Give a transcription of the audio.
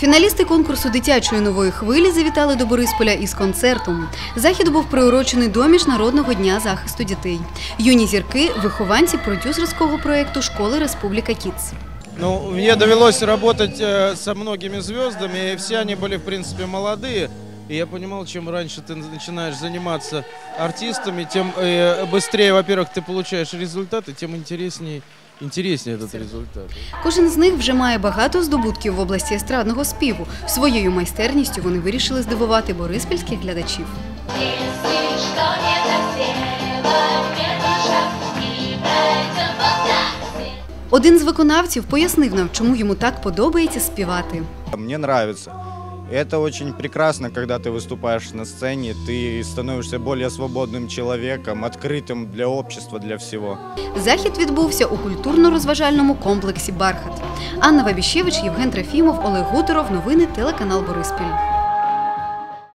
Фіналісти конкурсу дитячої нової хвилі завітали до Борисполя із концертом. Захід був приурочений до Міжнародного дня захисту дітей. Юні зірки вихованці продюсерського проєкту школи Республіка Кітс. Ну, мне довелось работать э, со многими звездами, и все они были, в принципе, молодые. И я понимал, чем раньше ты начинаешь заниматься артистами, тем э, быстрее, во-первых, ты получаешь результаты, тем интереснее, интереснее этот результат. Кожен з них вже має багато здобутків в області естрадного співу. Своєю майстерністю вони вирішили здивувати бориспільських глядачів. Если что не так сделаем первый шаг и пройдем по трассе. Один з виконавців пояснив нам, чому йому так подобається співати. Мне нравится. Это очень прекрасно, когда ты выступаешь на сцене, ты становишься более свободным человеком, открытым для общества, для всего. Захід відбувся у культурно-розважальному комплексі Бархат. Анна Вабіщевич, Євген Трофімов, Олег Гутеров. Новини телеканал Бориспіль.